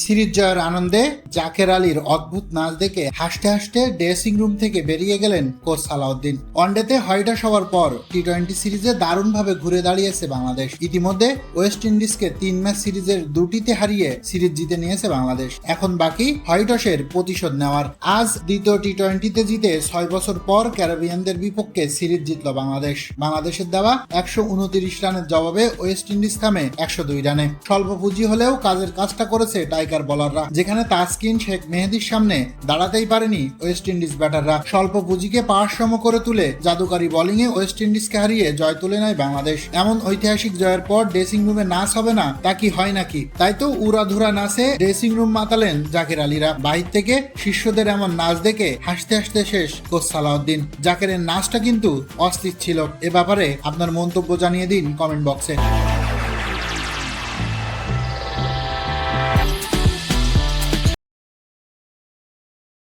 Series জয়ের আনন্দে জাকের আলীর অদ্ভুত নাচ দেখে হাসতে হাসতে ড্রেসিং রুম থেকে বেরিয়ে গেলেন কোচ সালাউদ্দিন। ওয়ানডেতে হয়টা সবার পর টি টোয়েন্টি সিরিজে দারুণভাবে ঘুরে দাঁড়িয়েছে বাংলাদেশ। ইতিমধ্যে ওয়েস্ট ইন্ডিজকে তিন ম্যাচ সিরিজের দুটিতে হারিয়ে সিরিজ জিতে নিয়েছে বাংলাদেশ। এখন বাকি হোয়াইটসের প্রতিশোধ নেওয়ার। আজ দ্বিতীয় টি টোয়েন্টিতে জিতে ছয় বছর পর ক্যারাবিয়ানদের বিপক্ষে সিরিজ জিতল বাংলাদেশ। বাংলাদেশের দেওয়া একশো উনত্রিশ রানের জবাবে ওয়েস্ট ইন্ডিজ থামে একশো দুই রানে। স্বল্প পুঁজি হলেও কাজের কাজটা করেছে টাইগার বলাররা যেখানে তাসকিন, শেখ মেহেদির সামনে দাঁড়াতেই পারেনি ওয়েস্ট ইন্ডিজ ব্যাটাররা স্বল্প পুঁজিকে পাঁচসম করে তুলে জাদুকারী বোলিংয়ে ওয়েস্ট ইন্ডিজকে হারিয়ে জয় তুলে নেয় বাংলাদেশ। এমন ঐতিহাসিক জয়ের পর ড্রেসিং রুমে নাচ হবে না, তা কি হয় নাকি? তাই তো উড়াধুরা নাচে ড্রেসিং রুম মাতালেন জাকির আলীরা। বাহির থেকে শিষ্যদের এমন নাচ দেখে হাসতে হাসতে শেষ কোচ সালাউদ্দিন। জাকেরের নাচটা কিন্তু অস্থির ছিল। এ ব্যাপারে আপনার মন্তব্য জানিয়ে দিন কমেন্ট বক্সে।